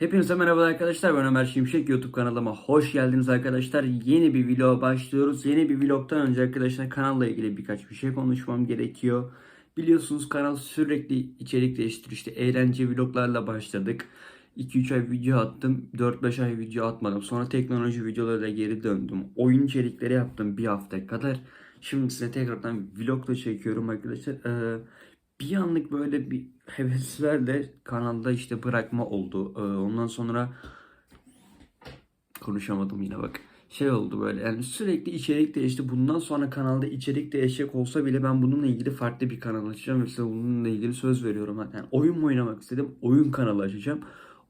Hepinize merhaba arkadaşlar. Ben Ömer Şimşek YouTube kanalıma hoş geldiniz arkadaşlar. Yeni bir vlog başlıyoruz. Yeni bir vlogtan önce arkadaşlar kanalla ilgili birkaç bir şey konuşmam gerekiyor. Biliyorsunuz kanal sürekli içerik değiştiriyor. İşte eğlence vloglarla başladık. 2-3 ay video attım. 4-5 ay video atmadım. Sonra teknoloji videolarıyla geri döndüm. Oyun içerikleri yaptım bir hafta kadar. Şimdi size tekrardan vlog da çekiyorum arkadaşlar. Ee, bir anlık böyle bir heveslerle kanalda işte bırakma oldu. Ee, ondan sonra konuşamadım yine bak. Şey oldu böyle yani sürekli içerik değişti. Bundan sonra kanalda içerik değişecek olsa bile ben bununla ilgili farklı bir kanal açacağım. Mesela bununla ilgili söz veriyorum. Yani oyun mu oynamak istedim? Oyun kanalı açacağım.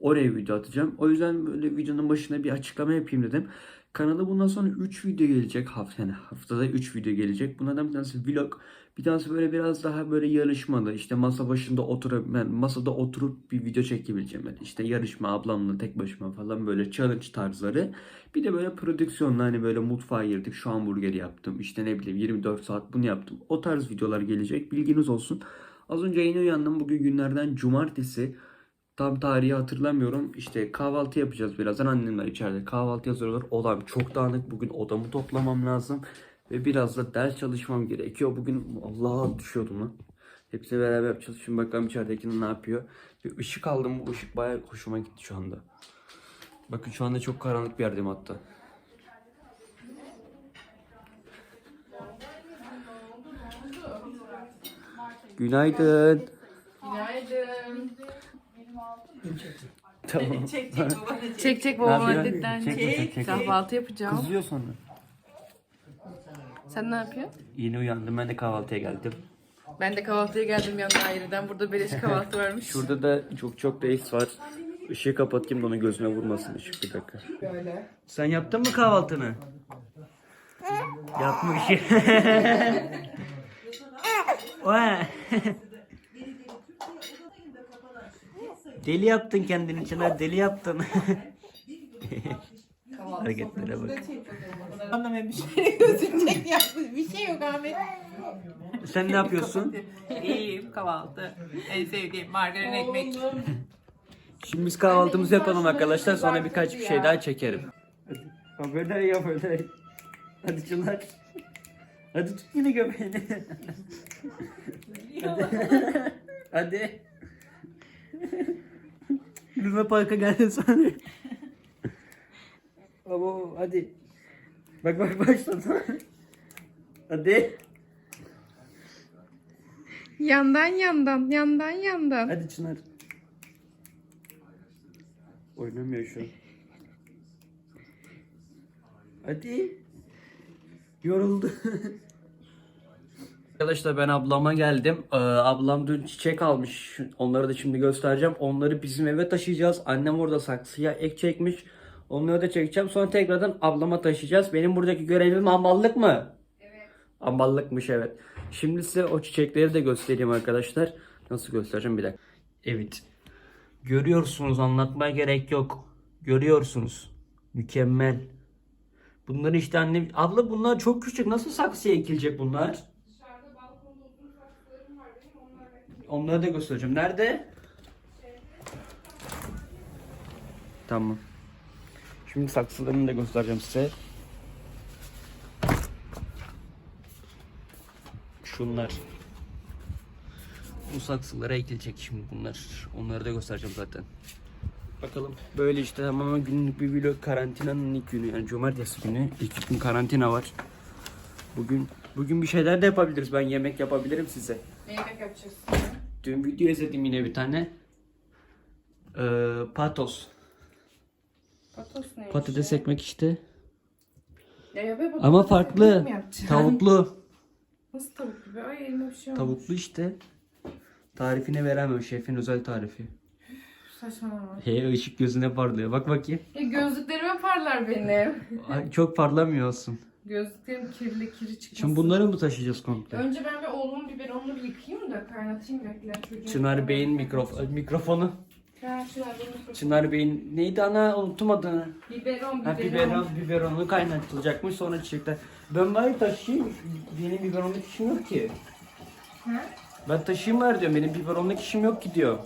Oraya video atacağım. O yüzden böyle videonun başına bir açıklama yapayım dedim. Kanala bundan sonra 3 video gelecek. Hafta, yani haftada 3 video gelecek. Bunlardan bir tanesi vlog. Bir tanesi böyle biraz daha böyle yarışmalı. İşte masa başında oturup ben masada oturup bir video çekebileceğim. Yani işte yarışma ablamla tek başıma falan böyle challenge tarzları. Bir de böyle prodüksiyonla hani böyle mutfağa girdik. Şu hamburgeri yaptım. İşte ne bileyim 24 saat bunu yaptım. O tarz videolar gelecek. Bilginiz olsun. Az önce yeni uyandım. Bugün günlerden cumartesi. Tam tarihi hatırlamıyorum. İşte kahvaltı yapacağız birazdan. Annemler içeride kahvaltı yazıyorlar. Odam çok dağınık. Bugün odamı toplamam lazım. Ve biraz da ders çalışmam gerekiyor. Bugün Allah'a düşüyordum lan. Hepsi beraber yapacağız. Şimdi bakalım içeridekinin ne yapıyor. Bir ışık aldım. Bu ışık bayağı hoşuma gitti şu anda. Bakın şu anda çok karanlık bir yerdeyim hatta. Günaydın. Günaydın. Tamam. Çek çek baba çek. Çek çek Ne yapıyorsun? adetten. Çek, çek, çek, çek. Kahvaltı yapacağım. Kızıyor sonra. Sen ne yapıyorsun? Yeni uyandım. Ben de kahvaltıya geldim. Ben de kahvaltıya geldim yanına ayrıdan. Burada beleş kahvaltı varmış. Şurada da çok çok reis var. Işığı kapatayım da onun gözüne vurmasın ışık bir dakika. Böyle. Sen yaptın mı kahvaltını? Yapmış. Vay. deli yaptın kendin için ha deli yaptın. Hareketlere bak. Anlamayan bir şey gözükecek yapmış. Bir şey yok Ahmet. Sen ne yapıyorsun? İyiyim kahvaltı. En sevdiğim margarin ekmek. Şimdi biz kahvaltımızı yapalım arkadaşlar. Sonra birkaç bir şey daha çekerim. Hadi. Böyle yap böyle. Hadi Çınar. Hadi tut yine göbeğini. Hadi. Hadi. Lüme Park'a geldin sonra. Baba hadi. Bak bak başladı. Hadi. Yandan yandan, yandan yandan. Hadi Çınar. Oynamıyor şu an. Hadi. Yoruldu. Arkadaşlar ben ablama geldim. Ee, ablam dün çiçek almış. Onları da şimdi göstereceğim. Onları bizim eve taşıyacağız. Annem orada saksıya ek çekmiş. Onları da çekeceğim. Sonra tekrardan ablama taşıyacağız. Benim buradaki görevim amballık mı? Evet. Amballıkmış evet. Şimdi size o çiçekleri de göstereyim arkadaşlar. Nasıl göstereceğim bir dakika. Evet. Görüyorsunuz anlatmaya gerek yok. Görüyorsunuz. Mükemmel. Bunları işte annem... Abla bunlar çok küçük. Nasıl saksıya ekilecek bunlar? Onları da göstereceğim. Nerede? Tamam. Şimdi saksılarını da göstereceğim size. Şunlar. Bu saksılara ekilecek şimdi bunlar. Onları da göstereceğim zaten. Bakalım. Böyle işte tamamen günlük bir vlog karantinanın ilk günü yani cumartesi günü. İlk gün karantina var. Bugün bugün bir şeyler de yapabiliriz. Ben yemek yapabilirim size. Ne yemek yapacağız? Dün video izledim yine bir tane. Ee, patos. Patos ne? Patates ekmek işte. Ya ya be, Ama patates farklı. ekmek mi yapacaksın? Tavuklu. Nasıl tavuklu be? Ay elime bir şey olmuş. Tavuklu işte. Tarifini veremem. Şefin özel tarifi. Saçmalama. Hey ışık gözüne parlıyor. Bak bakayım. Ya gözlüklerime parlar benim. Ay, çok parlamıyor olsun. Gözlüklerim kirli kiri çıkmasın. Şimdi bunları mı taşıyacağız komple? Önce ben bir oğlumun biberonunu bir yıkayayım da kaynatayım bekle çocuğum. Çınar Bey'in mikrofon, mikrofonu. Ha Çınar Bey'in mikrofonu. Çınar Bey'in neydi ana unuttum adını. Biberon Ha biberon. biberon, biberonu kaynatılacakmış sonra çiçekler. Ben bari taşıyayım. Benim biberonluk işim yok ki. Ha? Ben taşıyayım bari diyorum. Benim biberonluk işim yok ki diyor.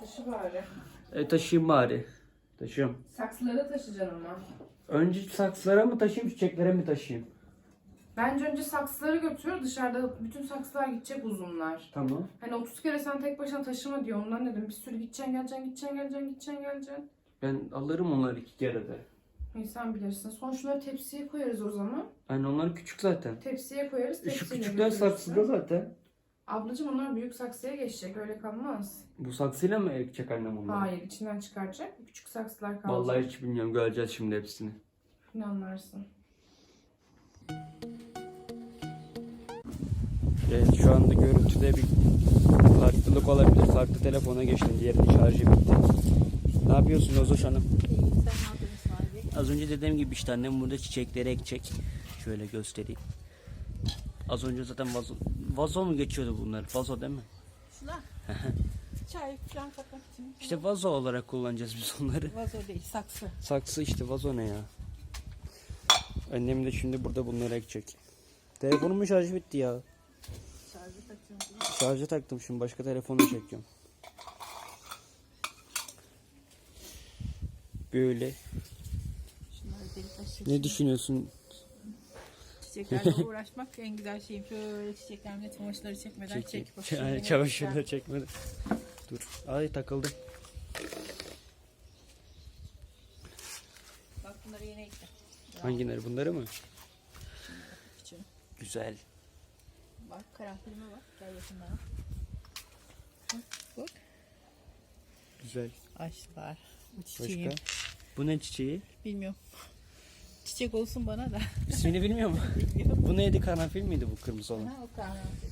Taşı bari. E, taşıyayım bari. Taşıyorum. Saksıları taşıyacaksın ama. Önce saksılara mı taşıyayım çiçeklere mi taşıyayım? Bence önce saksıları götür. Dışarıda bütün saksılar gidecek uzunlar. Tamam. Hani 30 kere sen tek başına taşıma diyor. Ondan dedim bir sürü gideceksin geleceksin gideceksin geleceksin gideceksin geleceksin. Ben alırım onları iki kere de. İyi sen bilirsin. Sonra şunları tepsiye koyarız o zaman. Hani onlar küçük zaten. Tepsiye koyarız. Şu tepsiyle küçükler götürürsün. saksıda zaten. Ablacığım onlar büyük saksıya geçecek. Öyle kalmaz. Bu saksıyla mı ekecek annem onları? Hayır içinden çıkaracak. Küçük saksılar kalacak. Vallahi hiç bilmiyorum. Göreceğiz şimdi hepsini. Ne Evet şu anda görüntüde bir farklılık olabilir. Farklı telefona geçtim. Diğerinin şarjı bitti. Ne yapıyorsun Ozoş Hanım? Az önce dediğim gibi işte annem burada çiçekleri ekecek. Şöyle göstereyim. Az önce zaten vazo, vazo mu geçiyordu bunlar? Vazo değil mi? Şuna. Çay falan için. İşte vazo olarak kullanacağız biz onları. Vazo değil saksı. Saksı işte vazo ne ya? Annem de şimdi burada bunları ekecek. Telefonumun şarjı bitti ya. Şarjı takıyorum. Şarja taktım şimdi başka telefonu çekiyorum. Böyle. Ne düşünüyorsun? Çiçeklerle uğraşmak en güzel şeyim. Şöyle çiçeklerle çamaşırları çekmeden çek. Çek. bakayım. Yani çamaşırla çekmedi. Dur. Ay takıldım. Bak bunları yeni ektim. Hangileri bunları mı? Güzel. Bak karanfilime bak. Gel yakın bana. Bak, Bak. Güzel. Açtılar. Bu çiçeğim. Başka? Bu ne çiçeği? Bilmiyorum. Çiçek olsun bana da. İsmini bilmiyor mu? bu neydi karanfil miydi bu kırmızı olan? ha, o karanfil.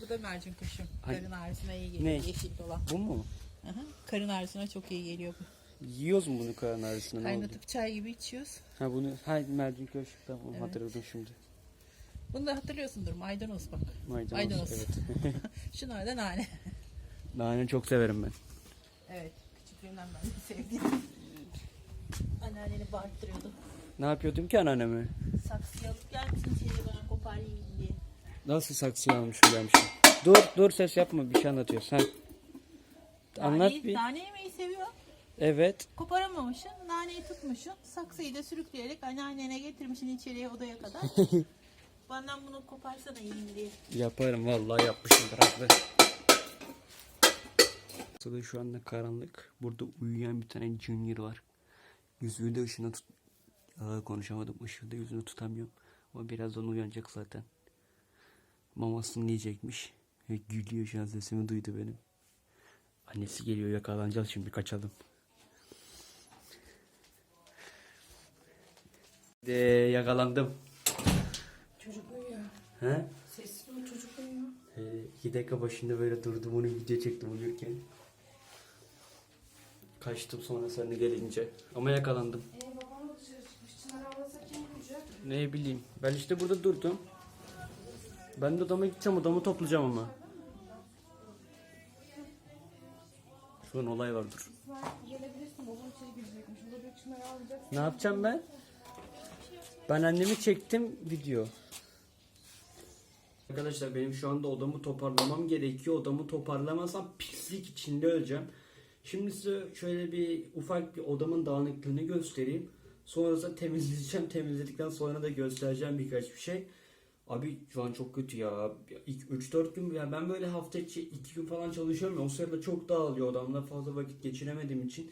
Bu da mercin kuşum. Karın ağrısına iyi geliyor. Ne? Yeşil dolan. Bu mu? Aha, karın ağrısına çok iyi geliyor bu. Yiyoruz mu bunu karın oldu? Kaynatıp çay gibi içiyoruz. Ha bunu ha mercin köşk tamam Evet. hatırladım şimdi. Bunu da hatırlıyorsundur maydanoz bak. Maydanoz. Maydanoz. Evet. Şunlar da nane. Nane çok severim ben. Evet. Küçüklüğümden ben de sevdiğim. Anneanneni bağırttırıyordu. Ne yapıyordum ki anneanneme? Saksıyı alıp gel misin içeriye bana koparayım diye. Nasıl saksıyı almışım gelmişim. Dur dur ses yapma bir şey anlatıyorsun. Ha. Anlat Naneyi, bir. nane yemeyi seviyor. Evet. Koparamamışsın. Naneyi tutmuşsun. Saksıyı da sürükleyerek anneannene getirmişsin içeriye odaya kadar. Benden bunu koparsana yiyeyim diye. Yaparım vallahi yapmışımdır haklı. Burada şu anda karanlık. Burada uyuyan bir tane junior var. Yüzüğü de ışığına tut... Aa, konuşamadım. Işığı da yüzünü tutamıyorum. O birazdan uyanacak zaten. Mamasını yiyecekmiş. Ve gülüyor şu an sesimi duydu benim. Annesi geliyor yakalanacağız şimdi kaçalım. De yakalandım. Çocuk uyuyor. He? Sessiz ol çocuk uyuyor. Ee, iki dakika başında böyle durdum onu video çektim uyurken. Kaçtım sonra sen gelince. Ama yakalandım. Ee babam da dışarı çıkmış. Çınar ağlasa kim? Ne bileyim. Ben işte burada durdum. Ben de odama gideceğim odamı toplayacağım ama. Şu an olay var dur. Gelebilirsin. Babam içeri girecekmiş. Burada bir Çınar ağlayacak. Ne yapacağım ben? Ben annemi çektim video. Arkadaşlar benim şu anda odamı toparlamam gerekiyor. Odamı toparlamazsam pislik içinde öleceğim. Şimdi size şöyle bir ufak bir odamın dağınıklığını göstereyim. Sonrasında temizleyeceğim. Temizledikten sonra da göstereceğim birkaç bir şey. Abi şu an çok kötü ya. İlk 3-4 gün yani ben böyle hafta içi 2 gün falan çalışıyorum. O sırada çok dağılıyor odamda. Fazla vakit geçiremediğim için.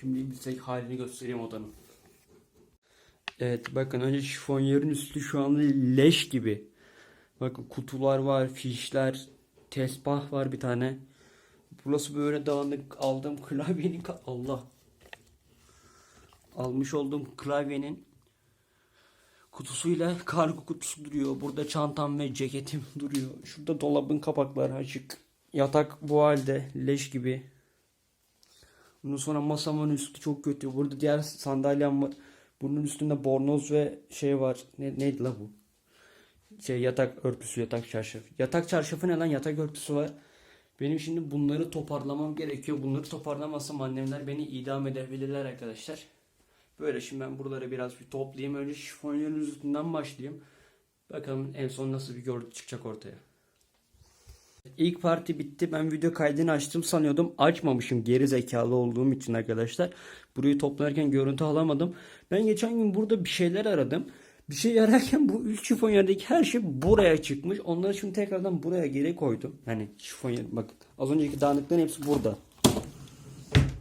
Şimdi size halini göstereyim odanın. Evet bakın önce şifonyerin üstü şu anda leş gibi. Bakın kutular var, fişler, tesbah var bir tane. Burası böyle dağınık aldım klavyenin Allah. Almış olduğum klavyenin kutusuyla kargo kutusu duruyor. Burada çantam ve ceketim duruyor. Şurada dolabın kapakları açık. Yatak bu halde leş gibi. Ondan sonra masamın üstü çok kötü. Burada diğer sandalyem var. Bunun üstünde bornoz ve şey var. Ne, neydi la bu? Şey yatak örtüsü, yatak çarşafı. Yatak çarşafı ne lan? Yatak örtüsü var. Benim şimdi bunları toparlamam gerekiyor. Bunları toparlamazsam annemler beni idam edebilirler arkadaşlar. Böyle şimdi ben buraları biraz bir toplayayım. Önce şifonyerin üstünden başlayayım. Bakalım en son nasıl bir görüntü çıkacak ortaya. İlk parti bitti. Ben video kaydını açtım sanıyordum. Açmamışım geri zekalı olduğum için arkadaşlar. Burayı toplarken görüntü alamadım. Ben geçen gün burada bir şeyler aradım. Bir şey ararken bu üç şifonyerdeki her şey buraya çıkmış. Onları şimdi tekrardan buraya geri koydum. Yani şifonyer bakın. Az önceki dağınıkların hepsi burada.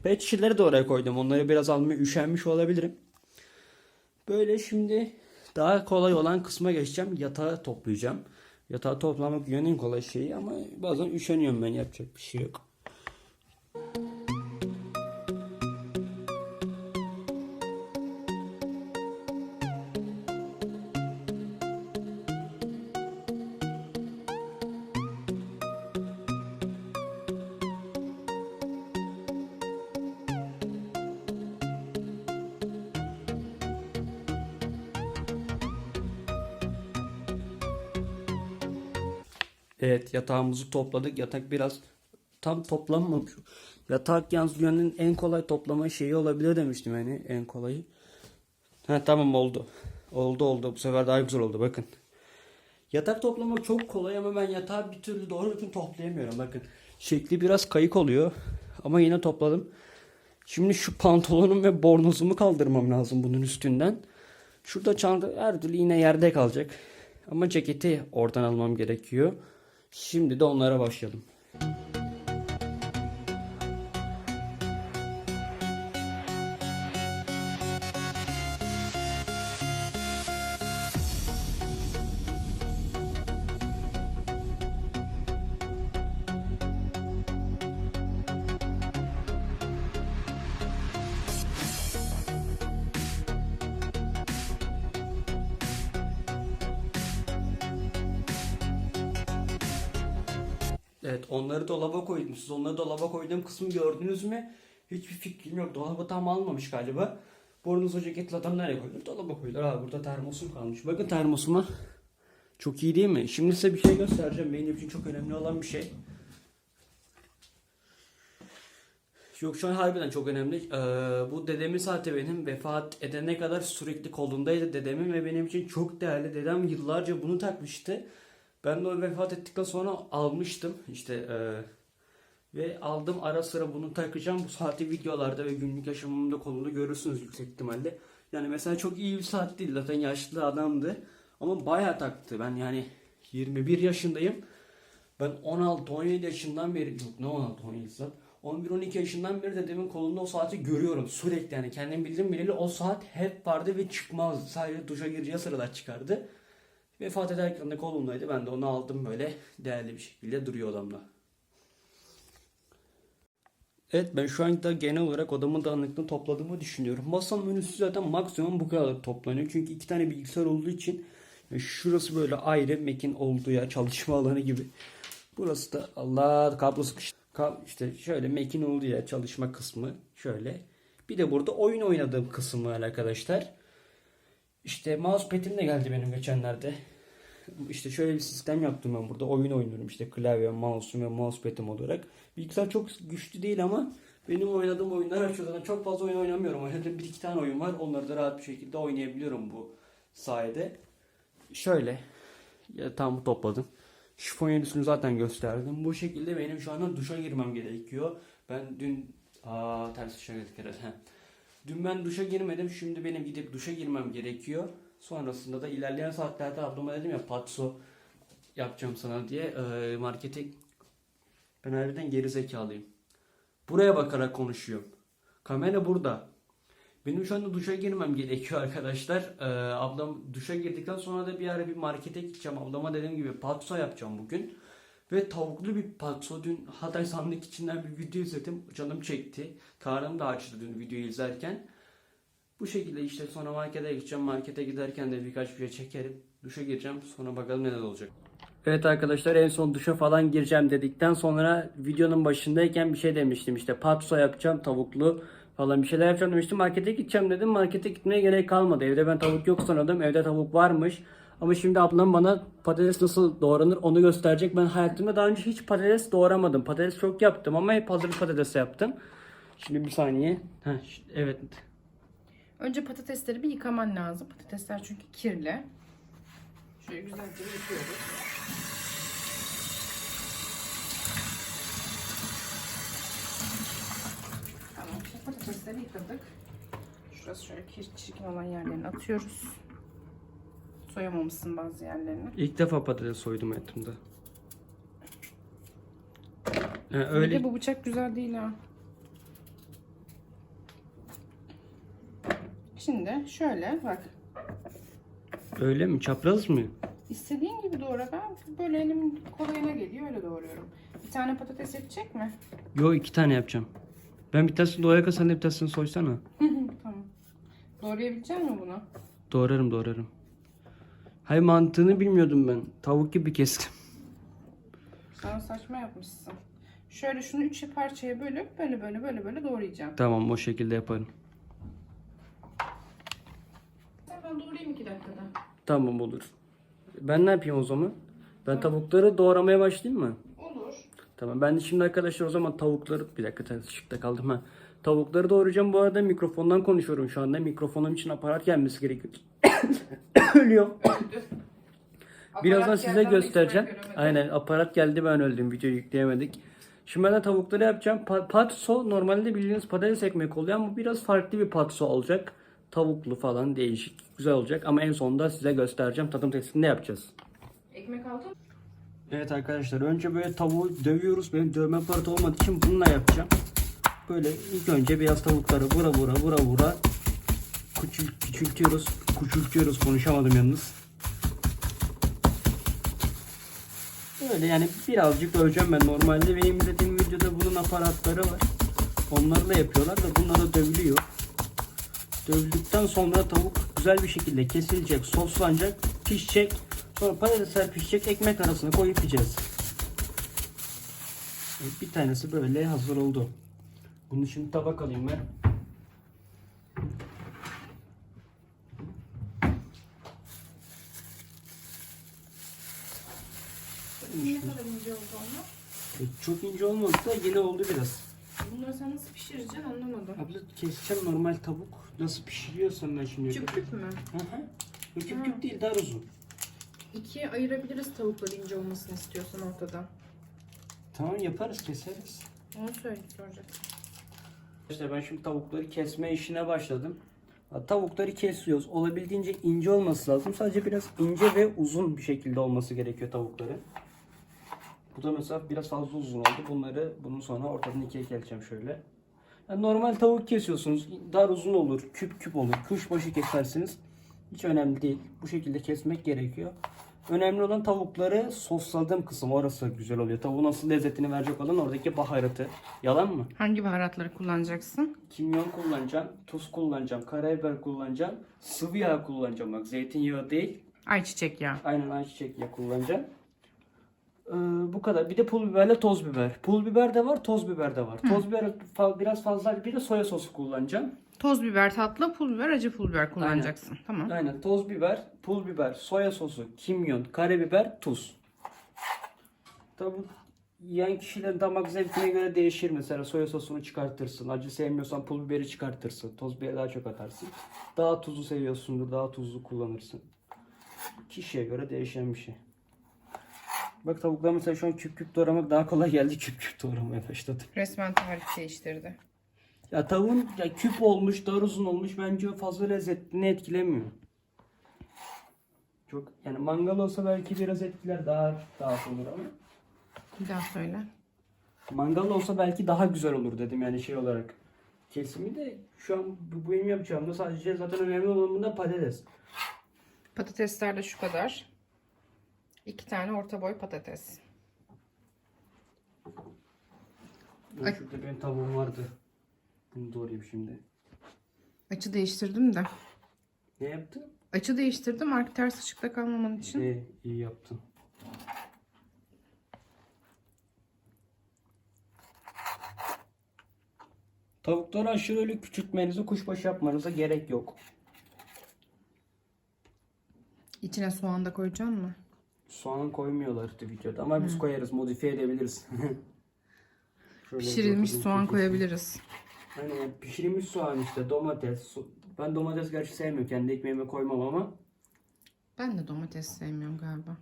Pet şişeleri de oraya koydum. Onları biraz almaya üşenmiş olabilirim. Böyle şimdi daha kolay olan kısma geçeceğim. Yatağı toplayacağım. Yatağı toplamak en kolay şeyi ama bazen üşeniyorum ben yapacak bir şey yok. Yatağımızı topladık. Yatak biraz tam toplanmamış. Yatak yalnız dünyanın en kolay toplama şeyi olabilir demiştim yani en kolayı. Ha tamam oldu. Oldu oldu. Bu sefer daha güzel oldu bakın. Yatak toplamak çok kolay ama ben yatağı bir türlü doğru düzgün toplayamıyorum. Bakın şekli biraz kayık oluyor. Ama yine topladım. Şimdi şu pantolonum ve bornozumu kaldırmam lazım bunun üstünden. Şurada çanta her türlü yine yerde kalacak. Ama ceketi oradan almam gerekiyor. Şimdi de onlara başlayalım. Siz onları dolaba koyduğum kısmı gördünüz mü? Hiçbir fikrim yok. Dolaba tam almamış galiba. Bornoz o ceketli adam nereye koyulur? Dolaba koyulur. Ha burada termosum kalmış. Bakın termosuma. Çok iyi değil mi? Şimdi size bir şey göstereceğim. Benim için çok önemli olan bir şey. Yok şu an harbiden çok önemli. Ee, bu dedemin saati benim vefat edene kadar sürekli kolundaydı dedemin ve benim için çok değerli. Dedem yıllarca bunu takmıştı. Ben de o vefat ettikten sonra almıştım işte e, ve aldım ara sıra bunu takacağım. Bu saati videolarda ve günlük yaşamımda kolunda görürsünüz yüksek ihtimalle. Yani mesela çok iyi bir saat değil zaten yaşlı adamdı ama bayağı taktı. Ben yani 21 yaşındayım. Ben 16-17 yaşından beri yok ne 16-17 saat 11-12 yaşından beri dedemin kolunda o saati görüyorum sürekli yani kendim bildiğim bileli o saat hep vardı ve çıkmazdı. Sadece duşa gireceği sırada çıkardı. Vefat ederken de kolumdaydı. Ben de onu aldım böyle değerli bir şekilde duruyor odamda. Evet ben şu anda genel olarak odamın dağınıklığını topladığımı düşünüyorum. Masanın menüsü zaten maksimum bu kadar toplanıyor. Çünkü iki tane bilgisayar olduğu için yani şurası böyle ayrı Mac'in olduğu yer çalışma alanı gibi. Burası da Allah kablo sıkış. Ka- işte şöyle Mac'in olduğu yer çalışma kısmı şöyle. Bir de burada oyun oynadığım kısmı var arkadaşlar. İşte mousepad'im de geldi benim geçenlerde. İşte şöyle bir sistem yaptım ben burada. Oyun oynuyorum işte klavye, mouse'um ve mousepad'im olarak. Bilgisayar çok güçlü değil ama benim oynadığım oyunlar. Zaten çok fazla oyun oynamıyorum. Oynadığım bir iki tane oyun var. Onları da rahat bir şekilde oynayabiliyorum bu sayede. Şöyle. Ya, tam topladım. Şifonyerin üstünü zaten gösterdim. Bu şekilde benim şu anda duşa girmem gerekiyor. Ben dün... Aa ters duşa girdik herhalde. Dün ben duşa girmedim. Şimdi benim gidip duşa girmem gerekiyor. Sonrasında da ilerleyen saatlerde ablama dedim ya patso yapacağım sana diye e, markete ben harbiden geri zekalıyım. Buraya bakarak konuşuyorum. Kamera burada. Benim şu anda duşa girmem gerekiyor arkadaşlar. Ee, ablam duşa girdikten sonra da bir ara bir markete gideceğim. Ablama dediğim gibi patso yapacağım bugün. Ve tavuklu bir patso. Dün Hatay sandık içinden bir video izledim. Canım çekti. Karnım da açtı dün videoyu izlerken. Bu şekilde işte sonra markete gideceğim. Markete giderken de birkaç bir şey çekerim. Duşa gireceğim. Sonra bakalım neler olacak. Evet arkadaşlar en son duşa falan gireceğim dedikten sonra videonun başındayken bir şey demiştim işte patso yapacağım tavuklu falan bir şeyler yapacağım demiştim. Markete gideceğim dedim. Markete gitmeye gerek kalmadı. Evde ben tavuk yok sanıyordum. Evde tavuk varmış. Ama şimdi ablam bana patates nasıl doğranır onu gösterecek. Ben hayatımda daha önce hiç patates doğramadım. Patates çok yaptım ama hep hazır patates yaptım. Şimdi bir saniye. Heh, evet Önce patatesleri bir yıkaman lazım. Patatesler çünkü kirli. Şöyle güzelce yıkıyoruz. Tamam. Patatesleri yıkadık. Şurası şöyle kir çirkin olan yerlerini atıyoruz. Soyamamışsın bazı yerlerini. İlk defa patates soydum hayatımda. Yani öyle. Bir de bu bıçak güzel değil ha. Şimdi şöyle bak. öyle mi? Çapraz mı? İstediğin gibi doğra. Ben böyle elim kolayına geliyor öyle doğruyorum. Bir tane patates yetecek mi? Yo iki tane yapacağım. Ben bir tanesini doğraya sen de bir tanesini soysana. tamam. Doğrayabilecek misin bunu? Doğrarım doğrarım. Hay mantığını bilmiyordum ben. Tavuk gibi kestim. Sen saçma yapmışsın. Şöyle şunu üç parçaya bölüp böyle böyle böyle böyle doğrayacağım. Tamam o şekilde yaparım. Ben doğrayayım iki dakikada. Tamam olur. Ben ne yapayım o zaman? Ben tavukları doğramaya başlayayım mı? Olur. Tamam ben de şimdi arkadaşlar o zaman tavukları bir dakika ters ışıkta kaldım ha. Tavukları doğrayacağım bu arada mikrofondan konuşuyorum şu anda. Mikrofonum için aparat gelmesi gerekiyor. Ölüyorum. Birazdan size göstereceğim. Aynen aparat geldi ben öldüm. Videoyu yükleyemedik. Şimdi ben de tavukları yapacağım. Pa- patso normalde bildiğiniz patates ekmek oluyor ama biraz farklı bir patso olacak. Tavuklu falan değişik. Güzel olacak ama en sonunda size göstereceğim. Tadım testinde yapacağız. Ekmek mı? Evet arkadaşlar önce böyle tavuğu dövüyoruz. Benim dövme aparatı olmadığı için bununla yapacağım. Böyle ilk önce beyaz tavukları vura vura vura vura küçül, küçültüyoruz. Küçültüyoruz konuşamadım yalnız. Böyle yani birazcık döveceğim ben. Normalde benim izlediğim videoda bunun aparatları var. Onlarla yapıyorlar da bunlara dövülüyor. Dövüldükten sonra tavuk güzel bir şekilde kesilecek, soslanacak, pişecek. Sonra patatesler pişecek, ekmek arasına koyup yiyeceğiz. Evet, Bir tanesi böyle hazır oldu. Bunun için tabak alayım ben. Ne kadar ince oldu onlar? E, Çok ince olmadı da yine oldu biraz. Bunları sen nasıl pişireceksin anlamadım. Abla keseceğim normal tavuk. Nasıl pişiriyorsan ben şimdi. Küp küp mü? Hı hı. Küp küp değil daha uzun. İkiye ayırabiliriz tavukları ince olmasını istiyorsan ortadan. Tamam yaparız keseriz. Onu söyle soracaksın. İşte ben şimdi tavukları kesme işine başladım. Tavukları kesiyoruz. Olabildiğince ince olması lazım. Sadece biraz ince ve uzun bir şekilde olması gerekiyor tavukların. Bu da mesela biraz fazla uzun oldu. Bunları bunun sonra ortadan ikiye keseceğim şöyle. Yani normal tavuk kesiyorsunuz. Dar uzun olur, küp küp olur. Kuşbaşı kesersiniz. Hiç önemli değil. Bu şekilde kesmek gerekiyor. Önemli olan tavukları sosladığım kısım. Orası güzel oluyor. Tavuğun asıl lezzetini verecek olan oradaki baharatı. Yalan mı? Hangi baharatları kullanacaksın? Kimyon kullanacağım, tuz kullanacağım, karabiber kullanacağım, sıvı yağ kullanacağım. Bak zeytinyağı değil, Ayçiçek yağı. aynen ayçiçek yağı kullanacağım. Ee, bu kadar. Bir de pul biberle toz biber. Pul biber de var, toz biber de var. Toz biber fa- biraz fazla. Bir de soya sosu kullanacağım. Toz biber tatlı, pul biber, acı pul biber kullanacaksın. Tamam. Aynen toz biber, pul biber, soya sosu, kimyon, karabiber, tuz. Tabi yiyen kişilerin damak zevkine göre değişir. Mesela soya sosunu çıkartırsın. Acı sevmiyorsan pul biberi çıkartırsın. Toz biberi daha çok atarsın. Daha tuzlu seviyorsundur. Daha tuzlu kullanırsın. Kişiye göre değişen bir şey. Bak tavuklar mesela şu an küp küp doğramak daha kolay geldi. Küp küp doğramaya başladım. Resmen tarif değiştirdi. Ya tavuğun ya küp olmuş, dar uzun olmuş bence fazla lezzetini etkilemiyor. Çok yani mangal olsa belki biraz etkiler daha daha olur ama Bir daha söyle. mangal olsa belki daha güzel olur dedim yani şey olarak. Kesimi de şu an bu benim yapacağımda sadece zaten önemli olan bunda patates. Patatesler de şu kadar. İki tane orta boy patates. Ay. Şurada benim tavuğum vardı. Bunu doğrayayım şimdi. Açı değiştirdim de. Ne yaptın? Açı değiştirdim ark ters ışıkta kalmaman için. İyi, iyi yaptın. Tavukları aşırı öyle küçültmenize, kuşbaşı yapmanıza gerek yok. İçine soğan da koyacaksın mı? Soğan koymuyorlar videoda ama biz koyarız, modifiye edebiliriz. Şöyle Pişirilmiş bakayım, soğan koyabiliriz. Aynen yani pişirilmiş soğan işte, domates. so- Ben domates gerçi sevmiyorum, kendi ekmeğime koymam ama. Ben de domates sevmiyorum galiba.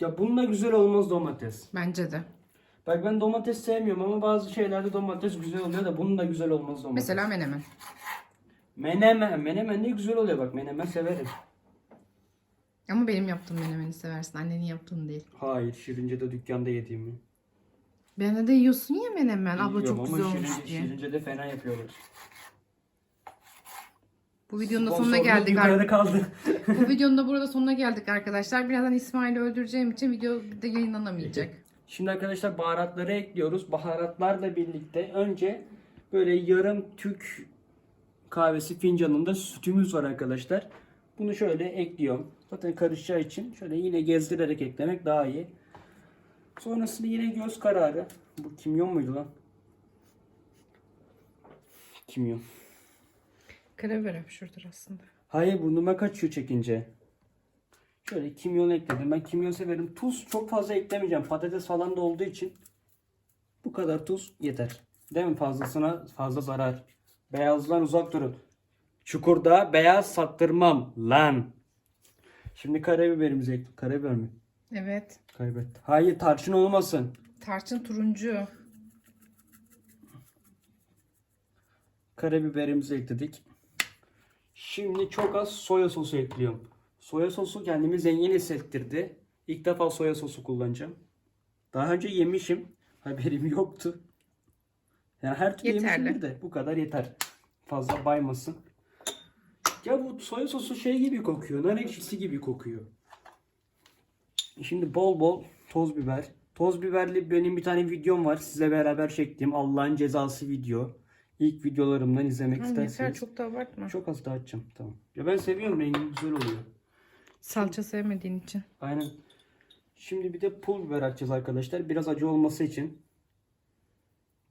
Ya bununla güzel olmaz domates. Bence de. Bak ben domates sevmiyorum ama bazı şeylerde domates güzel oluyor da bunun da güzel olmaz domates. Mesela menemen. menemen. Menemen ne güzel oluyor bak menemen severim. Ama benim yaptığım menemeni seversin. Annenin yaptığını değil. Hayır Şirince'de dükkanda yediğimi. Ben de yiyorsun ya menemen. Abla Yiyorum çok ama güzel olmuş Şirince, diye. Şirince'de fena yapıyorlar. Bu videonun da sonuna geldik. yukarıda ar- kaldı. Bu videonun da burada sonuna geldik arkadaşlar. Birazdan İsmail'i öldüreceğim için video da yayınlanamayacak. Şimdi arkadaşlar baharatları ekliyoruz. Baharatlarla birlikte önce böyle yarım tük kahvesi fincanında sütümüz var arkadaşlar. Bunu şöyle ekliyorum. Zaten karışacağı için şöyle yine gezdirerek eklemek daha iyi. Sonrasında yine göz kararı. Bu kimyon muydu lan? Kimyon. Karabiber öpüşürdür aslında. Hayır burnuma kaçıyor çekince. Şöyle kimyon ekledim. Ben kimyon severim. Tuz çok fazla eklemeyeceğim. Patates falan da olduğu için bu kadar tuz yeter. Değil mi? Fazlasına fazla zarar. Beyazdan uzak durun. Çukurda beyaz sattırmam lan. Şimdi karabiberimizi ekle. Karabiber mi? Evet. Kaybet. Hayır tarçın olmasın. Tarçın turuncu. Karabiberimizi ekledik. Şimdi çok az soya sosu ekliyorum. Soya sosu kendimi zengin hissettirdi. İlk defa soya sosu kullanacağım. Daha önce yemişim. Haberim yoktu. Yani her türlü Yeterli. yemişimdir de bu kadar yeter. Fazla baymasın. Ya bu soya sosu şey gibi kokuyor. Nar ekşisi gibi kokuyor. Şimdi bol bol toz biber. Toz biberli benim bir tane videom var. Sizle beraber çektiğim Allah'ın cezası video. İlk videolarımdan izlemek yeter isterseniz. çok da abartma. Çok az daha açacağım. Tamam. Ya ben seviyorum rengi güzel oluyor. Salça sevmediğin için. Aynen. Şimdi bir de pul biber atacağız arkadaşlar. Biraz acı olması için.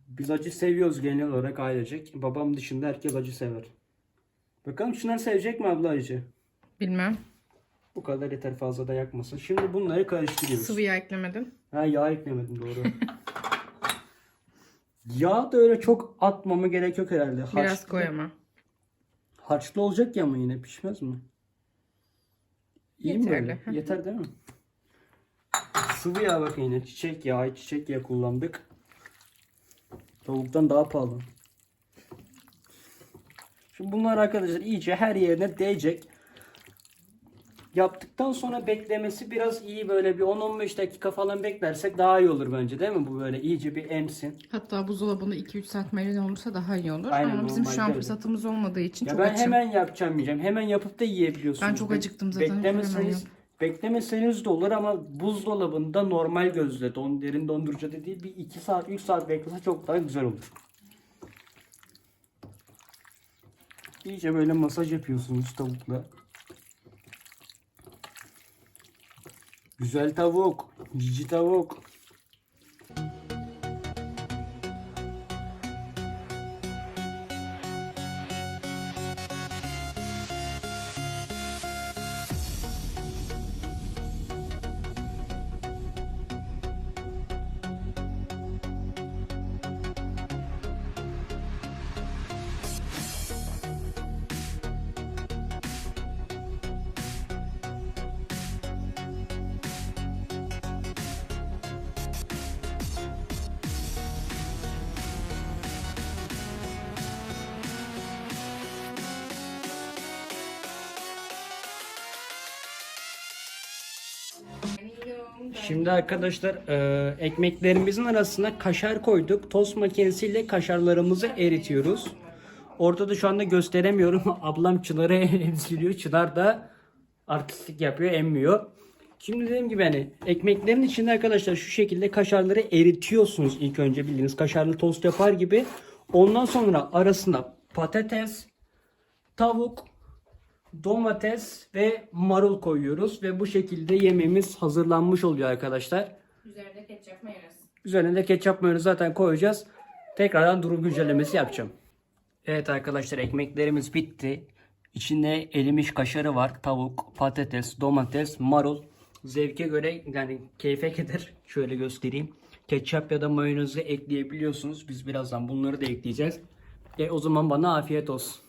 Biz acı seviyoruz genel olarak ailecek. Babam dışında herkes acı sever. Bakalım Çınar sevecek mi abla acı? Bilmem. Bu kadar yeter fazla da yakmasın. Şimdi bunları karıştırıyoruz. Sıvı yağ eklemedin. Ha yağ eklemedim doğru. yağ da öyle çok atmama gerek yok herhalde. Biraz koy ama. Harçlı olacak ya ama yine pişmez mi? İyi mi Yeterli. böyle? Yeter değil mi? Sıvı yağ bakın yine çiçek yağı, çiçek yağı kullandık. Tavuktan daha pahalı. Şimdi bunlar arkadaşlar iyice her yerine değecek. Yaptıktan sonra beklemesi biraz iyi böyle bir 10-15 dakika falan beklersek daha iyi olur bence değil mi? Bu böyle iyice bir emsin. Hatta buzdolabında 2-3 saat marin olursa daha iyi olur. Aynen, Ama bizim şu an fırsatımız olmadığı için Ya çok ben açım. hemen yapacağım diyeceğim. Hemen yapıp da yiyebiliyorsunuz. Ben çok acıktım zaten, Beklemeseniz, beklemeseniz de olur ama buzdolabında normal gözle, don, derin dondurucuda değil bir 2 saat 3 saat beklese çok daha güzel olur. İyice böyle masaj yapıyorsunuz tavukla. Güzel tavuk, cici tavuk. Şimdi arkadaşlar e, ekmeklerimizin arasına kaşar koyduk. Tost makinesiyle kaşarlarımızı eritiyoruz. Ortada şu anda gösteremiyorum. Ablam Çınar'ı emziriyor. Çınar da artistlik yapıyor, emmiyor. Şimdi dediğim gibi hani ekmeklerin içinde arkadaşlar şu şekilde kaşarları eritiyorsunuz ilk önce bildiğiniz kaşarlı tost yapar gibi. Ondan sonra arasına patates, tavuk, domates ve marul koyuyoruz ve bu şekilde yemeğimiz hazırlanmış oluyor arkadaşlar. Üzerinde ketçap mayonez. Üzerine de ketçap mayonez zaten koyacağız. Tekrardan durum güncellemesi yapacağım. Evet arkadaşlar ekmeklerimiz bitti. İçinde erimiş kaşarı var. Tavuk, patates, domates, marul. Zevke göre yani keyfe keder. Şöyle göstereyim. Ketçap ya da mayonezi ekleyebiliyorsunuz. Biz birazdan bunları da ekleyeceğiz. E o zaman bana afiyet olsun.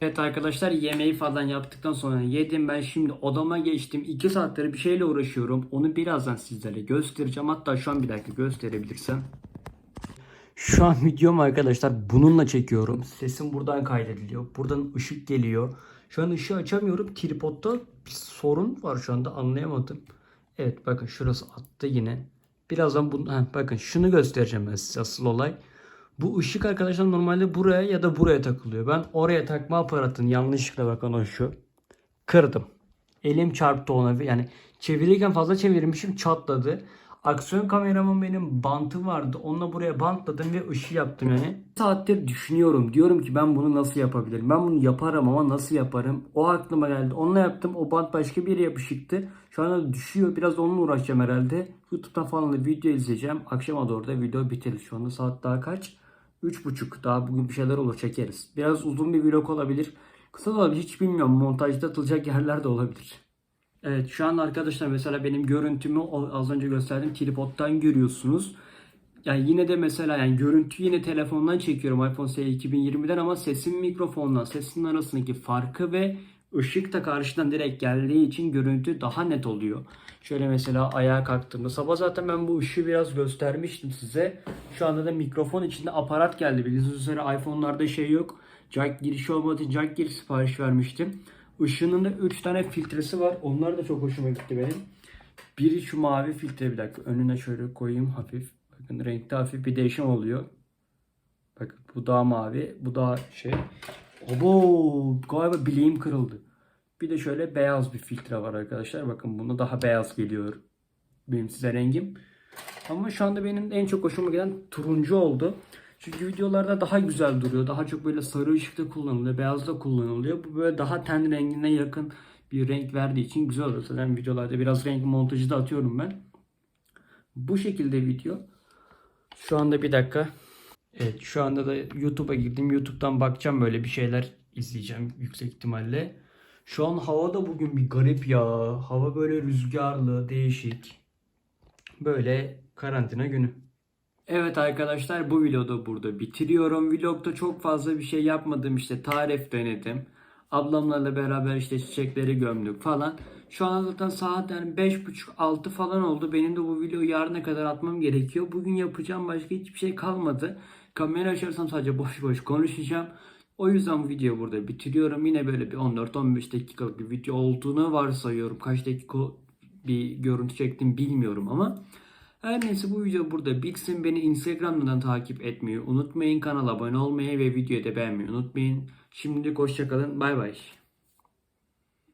Evet arkadaşlar yemeği falan yaptıktan sonra yedim ben şimdi odama geçtim 2 saattir bir şeyle uğraşıyorum onu birazdan sizlere göstereceğim hatta şu an bir dakika gösterebilirsem şu an videomu arkadaşlar bununla çekiyorum. Sesim buradan kaydediliyor. Buradan ışık geliyor. Şu an ışığı açamıyorum. Tripodda bir sorun var şu anda anlayamadım. Evet bakın şurası attı yine. Birazdan bunu heh, bakın şunu göstereceğim ben size asıl olay. Bu ışık arkadaşlar normalde buraya ya da buraya takılıyor. Ben oraya takma aparatını yanlışlıkla bakın o şu. Kırdım. Elim çarptı ona. Yani çevirirken fazla çevirmişim çatladı. Aksiyon kameramın benim bantı vardı. Onunla buraya bantladım ve ışığı yaptım yani. Saattir düşünüyorum. Diyorum ki ben bunu nasıl yapabilirim? Ben bunu yaparım ama nasıl yaparım? O aklıma geldi. Onunla yaptım. O bant başka bir yere yapışıktı. Şu anda düşüyor. Biraz onunla uğraşacağım herhalde. YouTube'dan falan da video izleyeceğim. Akşama doğru da video bitirir. Şu anda saat daha kaç? 3.30. Daha bugün bir şeyler olur çekeriz. Biraz uzun bir vlog olabilir. Kısa da olabilir. Hiç bilmiyorum. Montajda atılacak yerler de olabilir. Evet şu an arkadaşlar mesela benim görüntümü az önce gösterdiğim tripod'dan görüyorsunuz. Yani yine de mesela yani görüntü yine telefondan çekiyorum iPhone SE 2020'den ama sesim mikrofondan sesin arasındaki farkı ve ışık da karşıdan direkt geldiği için görüntü daha net oluyor. Şöyle mesela ayağa kalktığımda sabah zaten ben bu ışığı biraz göstermiştim size. Şu anda da mikrofon içinde aparat geldi. Bildiğiniz üzere iPhone'larda şey yok. Jack girişi olmadığı için jack giriş sipariş vermiştim. Işığının da 3 tane filtresi var. Onlar da çok hoşuma gitti benim. Biri şu mavi filtre bir dakika. Önüne şöyle koyayım hafif. Bakın renkte hafif bir değişim oluyor. Bakın bu daha mavi. Bu daha şey. Obo galiba bileğim kırıldı. Bir de şöyle beyaz bir filtre var arkadaşlar. Bakın bunda daha beyaz geliyor. Benim size rengim. Ama şu anda benim en çok hoşuma giden turuncu oldu. Çünkü videolarda daha güzel duruyor. Daha çok böyle sarı ışıkta kullanılıyor. Beyaz da kullanılıyor. Bu böyle daha ten rengine yakın bir renk verdiği için güzel oluyor. Zaten videolarda biraz renk montajı da atıyorum ben. Bu şekilde video. Şu anda bir dakika. Evet şu anda da YouTube'a girdim. YouTube'dan bakacağım böyle bir şeyler izleyeceğim yüksek ihtimalle. Şu an hava da bugün bir garip ya. Hava böyle rüzgarlı, değişik. Böyle karantina günü. Evet arkadaşlar bu vlogu burada bitiriyorum. Vlogda çok fazla bir şey yapmadım işte tarif denedim. Ablamlarla beraber işte çiçekleri gömdük falan. Şu an zaten saat yani 5.30-6 falan oldu. Benim de bu videoyu yarına kadar atmam gerekiyor. Bugün yapacağım başka hiçbir şey kalmadı. Kamera açarsam sadece boş boş konuşacağım. O yüzden bu videoyu burada bitiriyorum. Yine böyle bir 14-15 dakikalık bir video olduğunu varsayıyorum. Kaç dakika bir görüntü çektim bilmiyorum ama. Her neyse bu video burada bitsin. Beni Instagram'dan takip etmeyi unutmayın. Kanala abone olmayı ve videoyu da beğenmeyi unutmayın. Şimdilik hoşçakalın. Bay bay.